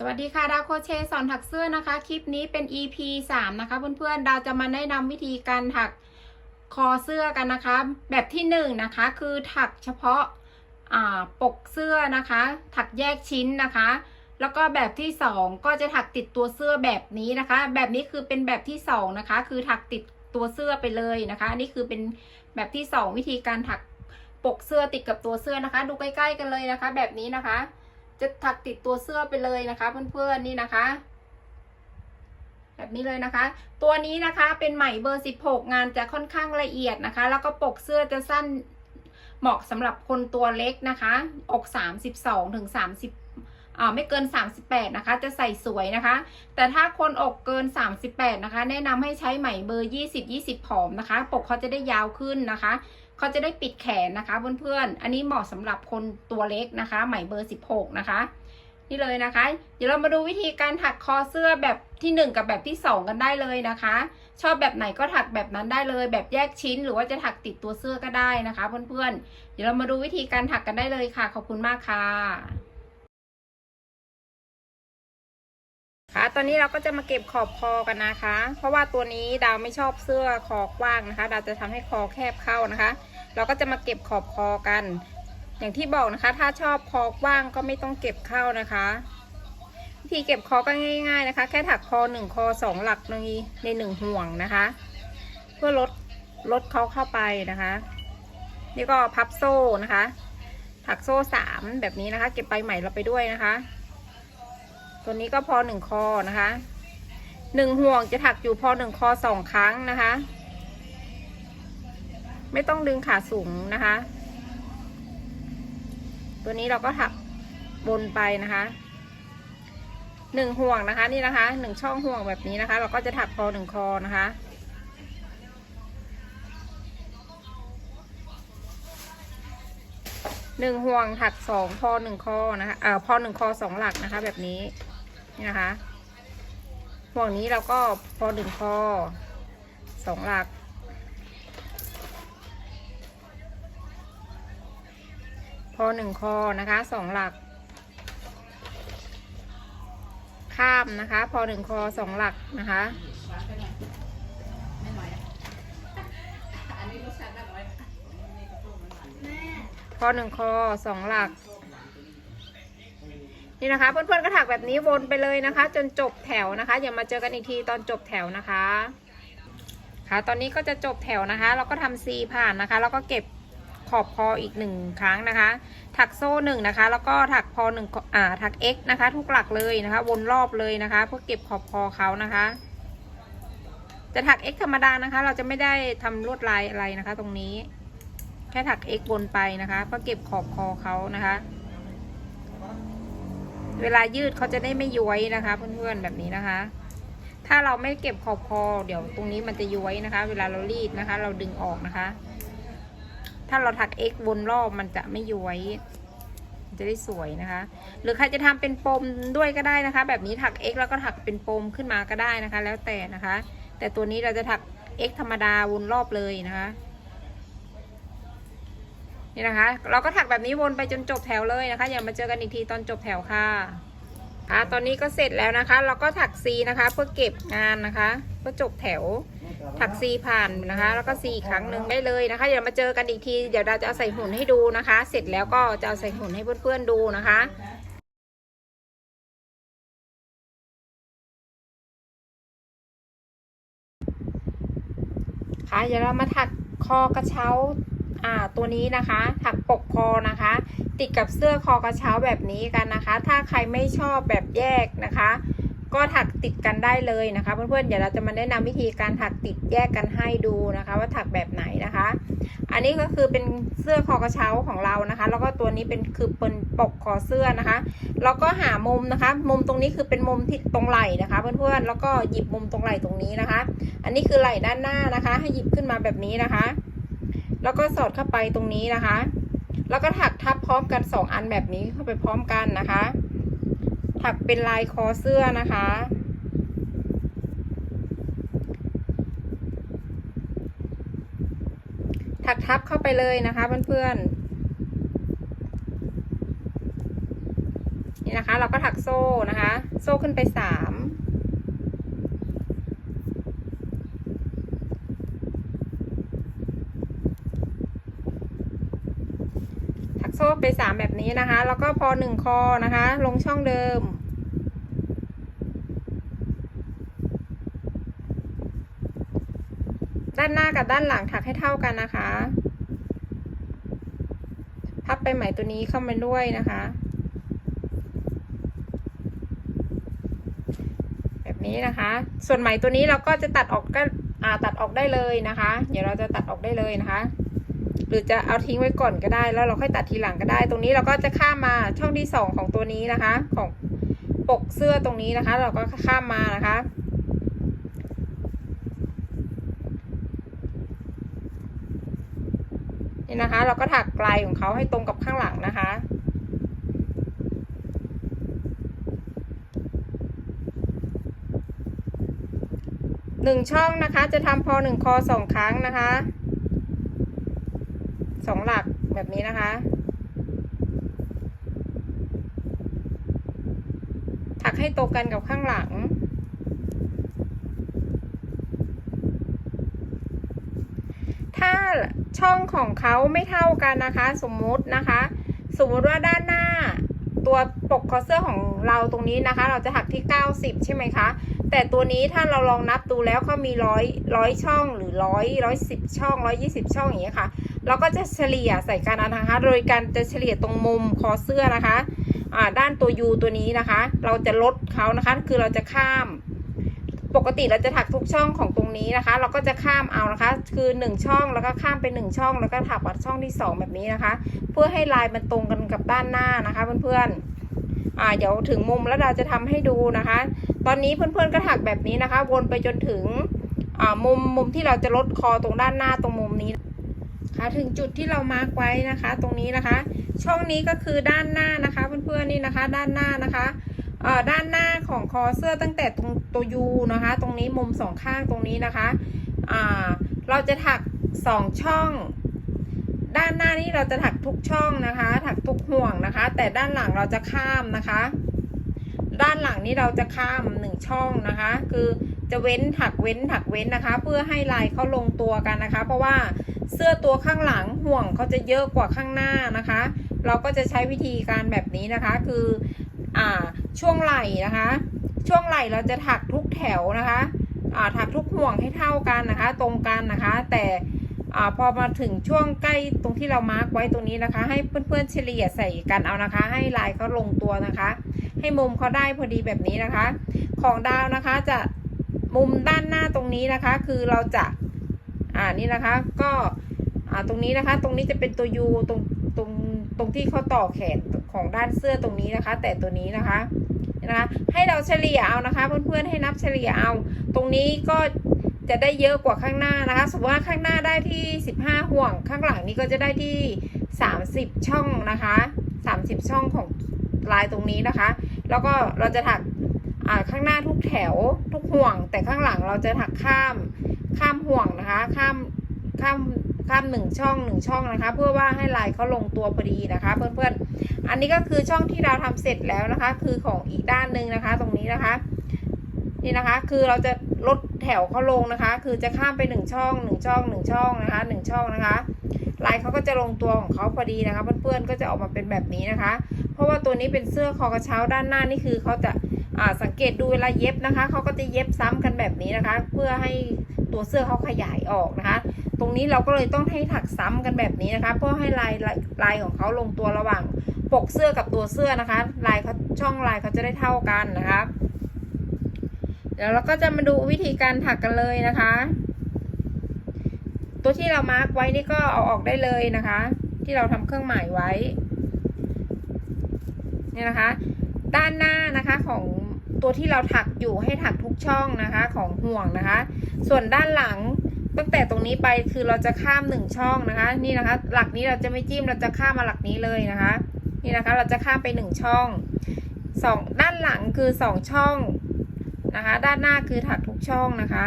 สวัสดีค่ะ ดาวโคเชสอนถักเสื้อนะคะ คลิปนี้เป็น EP 3 นะคะ เพื่อนๆ ดาวจะมาแนะนำวิธีการถักคอเสื้อกันนะคะ แบบที่1นงนะคะคือถักเฉพาะาปกเสื้อนะคะ ถักแยกชิ้นนะคะ แล้วก็แบบที่ 2 ก็จะถักติดตัวเสื้อแบบนี้นะคะ แบบนี้คือเป็นแบบที่2นะคะ คือถักติดตัวเสื้อไปเลยนะคะอันนี้คือเป็นแบบที่ 2 วิธีการถักปกเสื้อติดกับตัวเสื้อนะคะ ดูใกล้ ๆ กันเลยนะคะ แบบนี้นะคะ จะถักติดตัวเสื้อไปเลยนะคะ เพื่อนๆนี่นะคะ แบบนี้เลยนะคะ ตัวนี้นะคะเป็นไหมเบอร์ 16 งานจะค่อนข้างละเอียดนะคะ แล้วก็ปกเสื้อจะสั้นเหมาะสำหรับคนตัวเล็กนะคะ อก 32ถึง30อ่าไม่เกิน 38 นะคะ จะใส่สวยนะคะ แต่ถ้าคนอกเกิน 38 นะคะ แนะนำให้ใช้ไหมเบอร์ 20 20 ผอมนะคะ ปกเขาจะได้ยาวขึ้นนะคะ เขาจะได้ปิดแขนนะคะเพื่อนๆ อันนี้เหมาะสำหรับคนตัวเล็กนะคะไหมเบอร์ 16 นะคะ นี่เลยนะคะ เดี๋ยวเรามาดูวิธีการถักคอเสื้อแบบที่ 1 กับแบบที่ 2 กันได้เลยนะคะ ชอบแบบไหนก็ถักแบบนั้นได้เลย แบบแยกชิ้นหรือว่าจะถักติดตัวเสื้อก็ได้นะคะเพื่อนๆ เดี๋ยวเรามาดูวิธีการถักกันได้เลยค่ะ ขอบคุณมากค่ะ ตอนนี้เราก็จะมาเก็บขอบคอกันนะคะ เพราะว่าตัวนี้ดาวไม่ชอบเสื้อคอกว้างนะคะ ดาวจะทำให้คอแคบเข้านะคะ เราก็จะมาเก็บขอบคอกัน อย่างที่บอกนะคะ ถ้าชอบคอกว้างก็ไม่ต้องเก็บเข้านะคะวิธีเก็บคอก็ง่าย ๆนะคะ แค่ถักคอหนึ่งคอสองหลักในในหนึ่งห่วงนะคะ เพื่อลดลดเขาเข้าไปนะคะ นี่ก็พับโซ่นะคะ ถักโซ่สามแบบนี้นะคะ เก็บไปใหม่เราไปด้วยนะคะ ตัวนี้ก็พอหนึ่งคอนะคะหนึ่งห่วงจะถักอยู่พอหนึ่งคอสองครั้งนะคะ ไม่ต้องดึงขาสูงนะคะ ตัวนี้เราก็ถักบนไปนะคะหนึ่งห่วงนะคะนี่นะคะหนึ่งช่องห่วงแบบนี้นะคะ เราก็จะถักพอหนึ่งคอนะคะ หนึ่งห่วงถักสองพอหนึ่งคอนะคะเอ่อพอหนึ่งคอสองหลักนะคะ แบบนี้ นะคะห่วงนี้เราก็พอหนึ่งคอสองหลัก พอหนึ่งคอนะคะสองหลัก ข้ามนะคะ พอหนึ่งคอสองหลักนะคะพอหนึ่งคอสองหลัก นี่นะคะ เพื่อนๆก็ถักแบบนี้วนไปเลยนะคะ จนจบแถวนะคะ อย่ามาเจอกันอีกทีตอนจบแถวนะคะ ค่ะ ตอนนี้ก็จะจบแถวนะคะ เราก็ทำซีผ่านนะคะ แล้วก็เก็บขอบคออีกหนึ่งครั้งนะคะ ถักโซ่หนึ่งนะคะ แล้วก็ถักพอหนึ่งอ่า ถัก x นะคะ ทุกหลักเลยนะคะ วนรอบเลยนะคะ เพื่อเก็บขอบคอเขานะคะ จะถัก x ธรรมดานะคะ เราจะไม่ได้ทำลวดลายอะไรนะคะ ตรงนี้ แค่ถัก x วนไปนะคะ เพื่อเก็บขอบคอเขานะคะ เวลายืดเขาจะได้ไม่ย้วยนะคะเพื่อนๆแบบนี้นะคะ ถ้าเราไม่เก็บขอบคอ เดี๋ยวตรงนี้มันจะย้วยนะคะ เวลาเรารีดนะคะ เราดึงออกนะคะ ถ้าเราถัก x วนรอบมันจะไม่ย้วยจะได้สวยนะคะ หรือใครจะทำเป็นปมด้วยก็ได้นะคะ แบบนี้ถัก x แล้วก็ถักเป็นปมขึ้นมาก็ได้นะคะ แล้วแต่นะคะ แต่ตัวนี้เราจะถัก x ธรรมดาวนรอบเลยนะคะ นี่นะคะ เราก็ถักแบบนี้วนไปจนจบแถวเลยนะคะ อย่ามาเจอกันอีกทีตอนจบแถวค่ะอ่าตอนนี้ก็เสร็จแล้วนะคะ เราก็ถักซีนะคะ เพื่อเก็บงานนะคะเพื่อจบแถวถักซีผ่านนะคะ แล้วก็ซีครั้งหนึ่งได้เลยนะคะอย่ามาเจอกันอีกทีเดี๋ยวเราจะเอาใส่หุ่นให้ดูนะคะ เสร็จแล้วก็จะเอาใส่หุ่นให้เพื่อนๆดูนะคะค่ะเดี๋ยวเรามาถักคอกระเช้า อ่าตัวนี้นะคะถักปกคอนะคะ ติดกับเสื้อคอกระเช้าแบบนี้กันนะคะ ถ้าใครไม่ชอบแบบแยกนะคะ ก็ถักติดกันได้เลยนะคะเพื่อนๆเดี๋ยวเราจะมาแนะนำวิธีการถักติดแยกกันให้ดูนะคะ ว่าถักแบบไหนนะคะ อันนี้ก็คือเป็นเสื้อคอกระเช้าของเรานะคะ แล้วก็ตัวนี้เป็นคือเป็นปกคอเสื้อนะคะแล้วก็หามุมนะคะ มุมตรงนี้คือเป็นมุมที่ตรงไหล่นะคะเพื่อนๆแล้วก็หยิบมุมตรงไหล่ตรงนี้นะคะ อันนี้คือไหล่ด้านหน้านะคะ ให้หยิบขึ้นมาแบบนี้นะคะ แล้วก็สอดเข้าไปตรงนี้นะคะ แล้วก็ถักทับพร้อมกันสองอันแบบนี้เข้าไปพร้อมกันนะคะ ถักเป็นลายคอเสื้อนะคะ ถักทับเข้าไปเลยนะคะเพื่อนๆนี่นะคะ เราก็ถักโซ่นะคะ โซ่ขึ้นไปสามถักโซ่ ไปสามแบบนี้นะคะ แล้วก็พอหนึ่งคอนะคะ ลงช่องเดิม ด้านหน้ากับด้านหลังถักให้เท่ากันนะคะ พับไปไหมตัวนี้เข้ามาด้วยนะคะ แบบนี้นะคะ ส่วนไหมตัวนี้เราก็จะตัดออกก็ตัดออกได้เลยนะคะ เดี๋ยวเราจะตัดออกได้เลยนะคะ หรือจะเอาทิ้งไว้ก่อนก็ได้ แล้วเราค่อยตัดทีหลังก็ได้ ตรงนี้เราก็จะข้ามมาช่องที่สองของตัวนี้นะคะ ของปกเสื้อตรงนี้นะคะ เราก็ข้ามมานะคะ นี่นะคะ เราก็ถักไกลของเขาให้ตรงกับข้างหลังนะคะหนึ่งช่องนะคะ จะทำพอหนึ่งคอสองครั้งนะคะ สองหลักแบบนี้นะคะ ถักให้ตรงกันกับข้างหลัง ถ้าช่องของเขาไม่เท่ากันนะคะ สมมุตินะคะ สมมุติว่าด้านหน้าตัวปกคอเสื้อของเราตรงนี้นะคะ เราจะหักที่ 90 ใช่ไหมคะ แต่ตัวนี้ถ้าเราลองนับดูแล้วเขามีร้อยร้อยช่องหรือร้อยร้อยสิบช่องร้อยยี่สิบช่องอย่างเงี้ยค่ะ เราก็จะเฉลี่ยใส่กันนะคะ โดยการจะเฉลี่ยตรงมุมคอเสื้อนะคะอ่าด้านตัวยูตัวนี้นะคะ เราจะลดเขานะคะ คือเราจะข้าม ปกติเราจะถักทุกช่องของตรงนี้นะคะ เราก็จะข้ามเอานะคะ คือหนึ่งช่องแล้วก็ข้ามไปหนึ่งช่อง แล้วก็ถักวัดช่องที่สองแบบนี้นะคะ เพื่อให้ลายมันตรงกันกับด้านหน้านะคะเพื่อนๆอ่าเดี๋ยวถึงมุมแล้วเราจะทำให้ดูนะคะ ตอนนี้เพื่อนๆก็ถักแบบนี้นะคะ วนไปจนถึงอ่ามุมมุมที่เราจะลดคอตรงด้านหน้าตรงมุมนี้ คะ ถึงจุดที่เรามาร์กไว้นะคะ ตรงนี้นะคะ ช่องนี้ก็คือด้านหน้านะคะเพื่อนๆนี่นะคะ ด้านหน้านะคะเอ่อด้านหน้าของคอเสื้อตั้งแต่ตรงตัวยูนะคะ ตรงนี้มุมสองข้างตรงนี้นะคะอ่าเราจะถักสองช่อง ด้านหน้านี่เราจะถักทุกช่องนะคะ ถักทุกห่วงนะคะ แต่ด้านหลังเราจะข้ามนะคะ ด้านหลังนี่เราจะข้ามหนึ่งช่องนะคะ คือจะเว้นถักเว้นถักเว้นนะคะ เพื่อให้ลายเขาลงตัวกันนะคะ เพราะว่า เสื้อตัวข้างหลังห่วงเขาจะเยอะกว่าข้างหน้านะคะ เราก็จะใช้วิธีการแบบนี้นะคะคืออ่าช่วงไหล่นะคะ ช่วงไหล่เราจะถักทุกแถวนะคะอ่าถักทุกห่วงให้เท่ากันนะคะ ตรงกันนะคะ แต่อ่าพอมาถึงช่วงใกล้ตรงที่เรามาร์กไว้ตรงนี้นะคะ ให้เพื่อนๆเฉลี่ยใส่กันเอานะคะ ให้ลายเขาลงตัวนะคะ ให้มุมเขาได้พอดีแบบนี้นะคะ ของดาวนะคะจะมุมด้านหน้าตรงนี้นะคะ คือเราจะ อ่านี่นะคะก็อ่าตรงนี้นะคะ ตรงนี้จะเป็นตัวยูตรงตรงตรงที่เขาต่อแขนของด้านเสื้อตรงนี้นะคะ แต่ตัวนี้นะคะนะคะ ให้เราเฉลี่ยเอานะคะ เพื่อนๆให้นับเฉลี่ยเอา ตรงนี้ก็จะได้เยอะกว่าข้างหน้านะคะ สมมติว่าข้างหน้าได้ที่ 15 ห่วง ข้างหลังนี้ก็จะได้ที่ 30 ช่องนะคะ 30 ช่องของลายตรงนี้นะคะ แล้วก็เราจะถักข้างหน้าทุกแถวทุกห่วง แต่ข้างหลังเราจะถักข้าม ข้ามห่วงนะคะ ข้ามข้ามข้ามหนึ่งช่องหนึ่งช่องนะคะ เพื่อว่าให้ลายเขาลงตัวพอดีนะคะ เพื่อนๆ อันนี้ก็คือช่องที่เราทำเสร็จแล้วนะคะ คือของอีกด้านหนึ่งนะคะ ตรงนี้นะคะ นี่นะคะ คือเราจะลดแถวเขาลงนะคะ คือจะข้ามไปหนึ่งช่องหนึ่งช่องหนึ่งช่องนะคะหนึ่งช่องนะคะลายเขาก็จะลงตัวของเขาพอดีนะคะ เพื่อนๆก็จะออกมาเป็นแบบนี้นะคะ เพราะว่าตัวนี้เป็นเสื้อคอกระเช้าด้านหน้านี่คือเขาจะ สังเกตดูเวลาเย็บนะคะเขาก็จะเย็บซ้ำกันแบบนี้นะคะ เพื่อให้ตัวเสื้อเขาขยายออกนะคะ ตรงนี้เราก็เลยต้องให้ถักซ้ำกันแบบนี้นะคะ เพื่อให้ลายลายของเขาลงตัวระหว่างปกเสื้อกับตัวเสื้อนะคะ ลายเขาช่องลายเขาจะได้เท่ากันนะคะ เดี๋ยวเราก็จะมาดูวิธีการถักกันเลยนะคะ ตัวที่เรามาร์กไว้นี่ก็เอาออกได้เลยนะคะ ที่เราทำเครื่องหมายไว้นี่นะคะ ด้านหน้านะคะของ ตัวที่เราถักอยู่ให้ถักทุกช่องนะคะของห่วงนะคะ ส่วนด้านหลังตั้งแต่ตรงนี้ไปคือเราจะข้ามหนึ่งช่องนะคะ นี่นะคะ หลักนี้เราจะไม่จิ้มเราจะข้ามมาหลักนี้เลยนะคะ นี่นะคะเราจะข้ามไปหนึ่งช่องสองด้านหลังคือสองช่องนะคะ ด้านหน้าคือถักทุกช่องนะคะ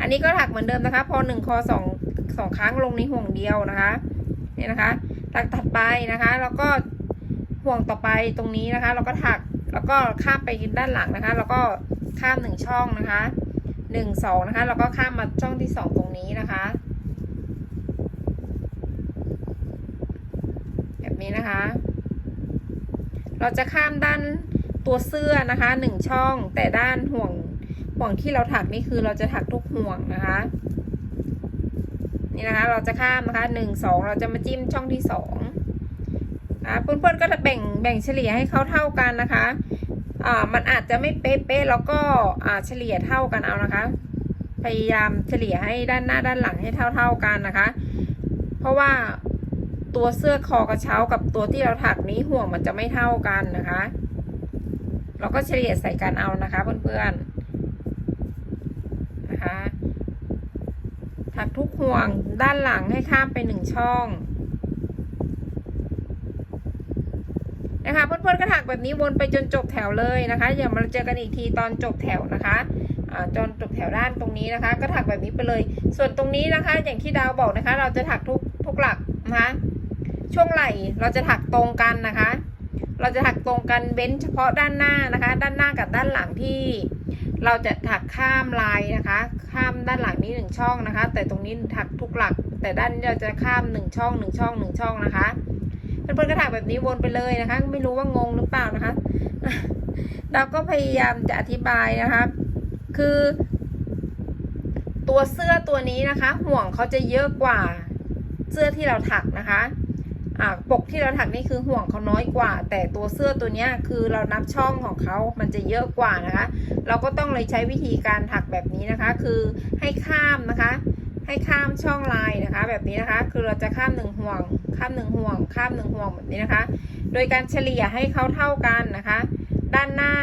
อันนี้ก็ถักเหมือนเดิมนะคะ พอหนึ่งคอสองสองครั้งลงในห่วงเดียวนะคะนี่นะคะหลักถัดไปนะคะ แล้วก็ห่วงต่อไปตรงนี้นะคะ เราก็ถัก แล้วก็ข้ามไปด้านหลังนะคะ แล้วก็ข้ามหนึ่งช่องนะคะหนึ่งสองนะคะแล้วก็ข้ามมาช่องที่สองตรงนี้นะคะ แบบนี้นะคะ เราจะข้ามด้านตัวเสื้อนะคะหนึ่งช่อง แต่ด้านห่วงห่วงที่เราถักนี่คือเราจะถักทุกห่วงนะคะ นี่นะคะ เราจะข้ามนะคะหนึ่งสองเราจะมาจิ้มช่องที่สอง อ่าเพื่อนๆก็จะแบ่งแบ่งเฉลี่ยให้เขาเท่ากันนะคะอ่ามันอาจจะไม่เป๊ะๆแล้วก็อ่าเฉลี่ยเท่ากันเอานะคะ พยายามเฉลี่ยให้ด้านหน้าด้านหลังให้เท่า ๆกันนะคะ เพราะว่าตัวเสื้อคอกระเช้ากับตัวที่เราถักนี้ห่วงมันจะไม่เท่ากันนะคะ เราก็เฉลี่ยใส่กันเอานะคะเพื่อนๆนะคะถักทุกห่วงด้านหลังให้ข้ามไปหนึ่งช่อง นะคะเพื่อนๆก็ถักแบบนี้วนไปจนจบแถวเลยนะคะอย่ามาเจอกันอีกทีตอนจบแถวนะคะจนจบแถวด้านตรงนี้นะคะ ก็ถักแบบนี้ไปเลย ส่วนตรงนี้นะคะ อย่างที่ดาวบอกนะคะ เราจะถักทุกทุกหลักนะคะช่วงไหล่เราจะถักตรงกันนะคะ เราจะถักตรงกันเว้นเฉพาะด้านหน้านะคะ ด้านหน้ากับด้านหลังที่ เราจะถักข้ามลายนะคะ ข้ามด้านหลังนี้หนึ่งช่องนะคะ แต่ตรงนี้ถักทุกหลัก แต่ด้านนี้เราจะข้ามหนึ่งช่องหนึ่งช่องหนึ่งช่องนะคะ เพื่อนๆก็ถักแบบนี้วนไปเลยนะคะ ไม่รู้ว่างงหรือเปล่านะคะ เราก็พยายามจะอธิบายนะคะ คือ ตัวเสื้อตัวนี้นะคะ ห่วงเขาจะเยอะกว่าเสื้อที่เราถักนะคะอ่าปกที่เราถักนี่คือห่วงเขาน้อยกว่า แต่ตัวเสื้อตัวนี้คือเรานับช่องของเขามันจะเยอะกว่านะคะ เราก็ต้องเลยใช้วิธีการถักแบบนี้นะคะ คือให้ข้ามนะคะ ให้ข้ามช่องลายนะคะ แบบนี้นะคะ คือเราจะข้ามหนึ่งห่วง ข้ามหนึ่งห่วง ข้ามหนึ่งห่วงแบบนี้นะคะ โดยการเฉลี่ยให้เขาเท่ากันนะคะ ด้านหน้า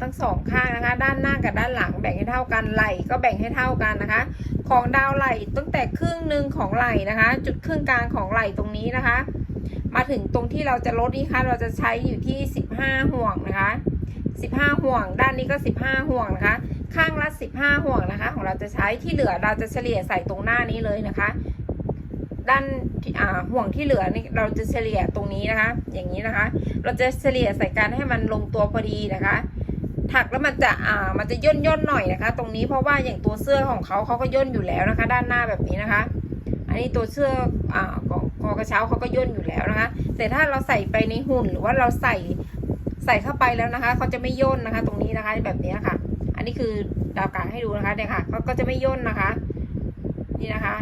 ทั้งสองข้างนะคะ ด้านหน้ากับด้านหลังแบ่งให้เท่ากันไหล่ก็แบ่งให้เท่ากันนะคะ ของดาวไหล่ตั้งแต่ครึ่งหนึ่งของไหล่นะคะ จุดครึ่งกลางของไหล่ตรงนี้นะคะ มาถึงตรงที่เราจะลดนี่คะเราจะใช้อยู่ที่ 15 ห่วงนะคะ 15 ห่วง ด้านนี้ก็ 15 ห่วงนะคะ ข้างละ15 ห่วงนะคะ ของเราจะใช้ที่เหลือเราจะเฉลี่ยใส่ตรงหน้านี้เลยนะคะ ด้านห่วงที่เหลือนี่เราจะเฉลี่ยตรงนี้นะคะ อย่างนี้นะคะ เราจะเฉลี่ยใส่กันให้มันลงตัวพอดีนะคะถักแล้วมันจะอ่ามันจะย่นย่นหน่อยนะคะ ตรงนี้เพราะว่าอย่างตัวเสื้อของเขาเขาก็ย่นอยู่แล้วนะคะ ด้านหน้าแบบนี้นะคะ อันนี้ตัวเสื้ออ่าของคอกระเช้าเขาก็ย่นอยู่แล้วนะคะ แต่ถ้าเราใส่ไปในหุ่นหรือว่าเราใส่ใส่เข้าไปแล้วนะคะเขาจะไม่ย่นนะคะ ตรงนี้นะคะแบบนี้ค่ะ นนี้คือดาวกลางให้ดูนะคะเนี่ยค่ะเขาก็จะไม่ย่นนะคะ นี่นะคะ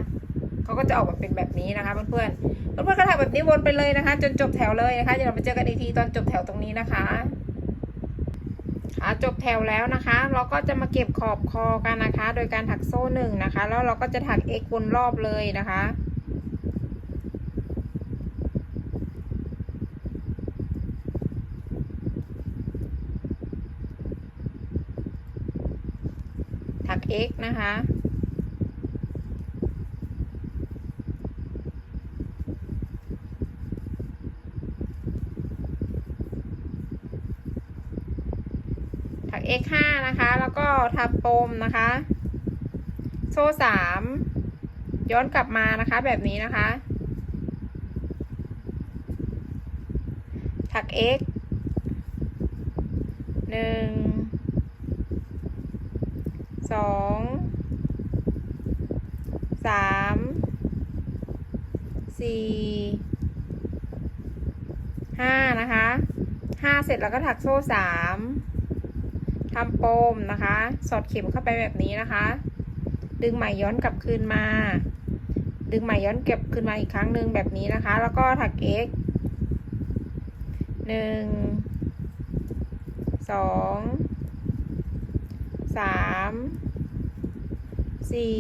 เขาก็จะออกมาเป็นแบบนี้นะคะ เพื่อนๆเพื่อนๆก็ถักแบบนี้วนไปเลยนะคะ จนจบแถวเลยนะคะเดี๋ยวเราไปเจอกันอีกทีตอนจบแถวตรงนี้นะคะค่ะจบแถวแล้วนะคะ เราก็จะมาเก็บขอบคอกันนะคะ โดยการถักโซ่หนึ่งนะคะ แล้วเราก็จะถัก x วนรอบเลยนะคะ x นะคะ ถัก x 5นะคะ แล้วก็ทำปมนะคะ โซ่สามย้อนกลับมานะคะแบบนี้นะคะ ถัก x หนึ่ง สองสามสี่ห้านะคะห้าเสร็จแล้วก็ถักโซ่สามทำปมนะคะ สอดเข็มเข้าไปแบบนี้นะคะ ดึงไหมย้อนกลับคืนมา ดึงไหมย้อนเก็บคืนมาอีกครั้งหนึ่งแบบนี้นะคะ แล้วก็ถัก x หนึ่งสอง สามสี่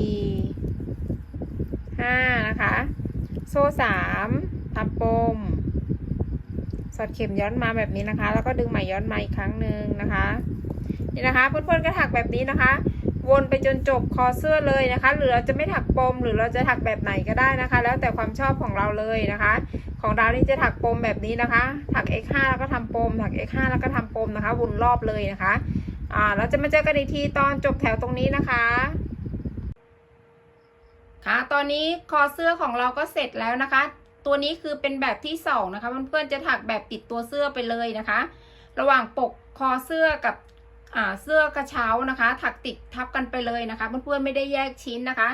ห้านะคะ โซ่สามทำปม สอดเข็มย้อนมาแบบนี้นะคะ แล้วก็ดึงไหมย้อนมาอีกครั้งหนึ่งนะคะนี่นะคะเพื่อนๆก็ถักแบบนี้นะคะ วนไปจนจบคอเสื้อเลยนะคะ หรือเราจะไม่ถักปมหรือเราจะถักแบบไหนก็ได้นะคะ แล้วแต่ความชอบของเราเลยนะคะ ของดาวนี่จะถักปมแบบนี้นะคะ ถัก x5 แล้วก็ทำปม ถัก x5 แล้วก็ทำปมนะคะ วนรอบเลยนะคะ อ่าเราจะมาเจอกันอีกทีตอนจบแถวตรงนี้นะคะ ค่ะ ตอนนี้คอเสื้อของเราก็เสร็จแล้วนะคะ ตัวนี้คือเป็นแบบที่สองนะคะเพื่อนๆจะถักแบบติดตัวเสื้อไปเลยนะคะ ระหว่างปกคอเสื้อกับอ่าเสื้อกระเช้านะคะ ถักติดทับกันไปเลยนะคะเพื่อนๆไม่ได้แยกชิ้นนะคะ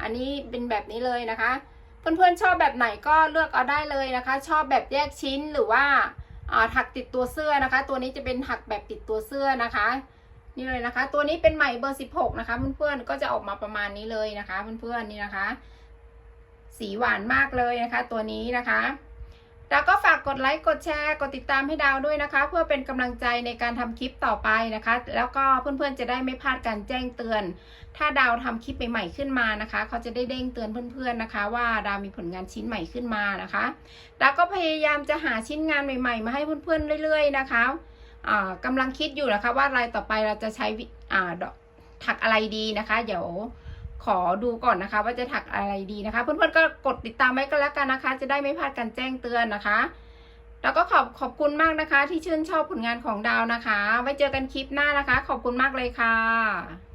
อันนี้เป็นแบบนี้เลยนะคะ เพื่อนๆชอบแบบไหนก็เลือกเอาได้เลยนะคะ ชอบแบบแยกชิ้นหรือว่า ถักติดตัวเสื้อนะคะ ตัวนี้จะเป็นถักแบบติดตัวเสื้อนะคะ นี่เลยนะคะ ตัวนี้เป็นใหม่เบอร์ 16 นะคะเพื่อนๆก็จะออกมาประมาณนี้เลยนะคะเพื่อนๆนี่นะคะ สีหวานมากเลยนะคะ ตัวนี้นะคะ แล้วก็ฝากกดไลค์ กดแชร์ กดติดตามให้ดาวด้วยนะคะ เพื่อเป็นกำลังใจในการทำคลิปต่อไปนะคะ แล้วก็เพื่อนๆจะได้ไม่พลาดการแจ้งเตือน ถ้าดาวทำคลิปใหม่ๆขึ้นมานะคะ เขาจะได้เด้งเตือนเพื่อนๆนะคะ ว่าดาวมีผลงานชิ้นใหม่ขึ้นมานะคะดาวก็พยายามจะหาชิ้นงานใหม่ๆ มาให้เพื่อนๆเรื่อย ๆ นะคะอ่ากำลังคิดอยู่นะคะว่าอะไรต่อไปเราจะใช้ถักอะไรดีนะคะ เดี๋ยว ขอดูก่อนนะคะ ว่าจะถักอะไรดีนะคะ เพื่อนๆก็กดติดตามไว้ก็แล้วกันนะคะ จะได้ไม่พลาดการแจ้งเตือนนะคะ แล้วก็ขอบขอบคุณมากนะคะ ที่ชื่นชอบผลงานของดาวนะคะ ไว้เจอกันคลิปหน้านะคะ ขอบคุณมากเลยค่ะ